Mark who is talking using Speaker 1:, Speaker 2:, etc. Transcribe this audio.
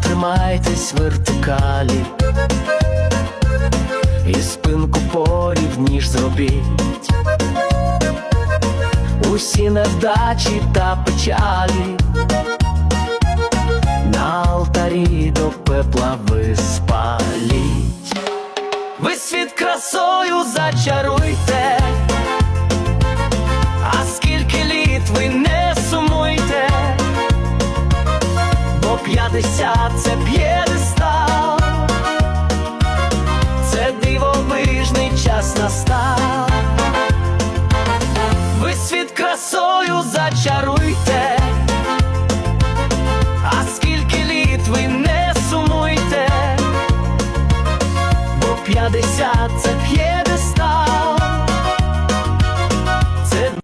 Speaker 1: тримайтесь вертикалі, і спинку порівніш зробіть. Усі невдачі та печалі на алтарі до пепла ви спаліть. Ви світ красою зачаруйте, піднятися, це п'єдестал. Це дивовижний час настав, ви світ красою зачаруйте, а скільки літ ви не сумуйте, бо п'ятдесят це п'єдестал.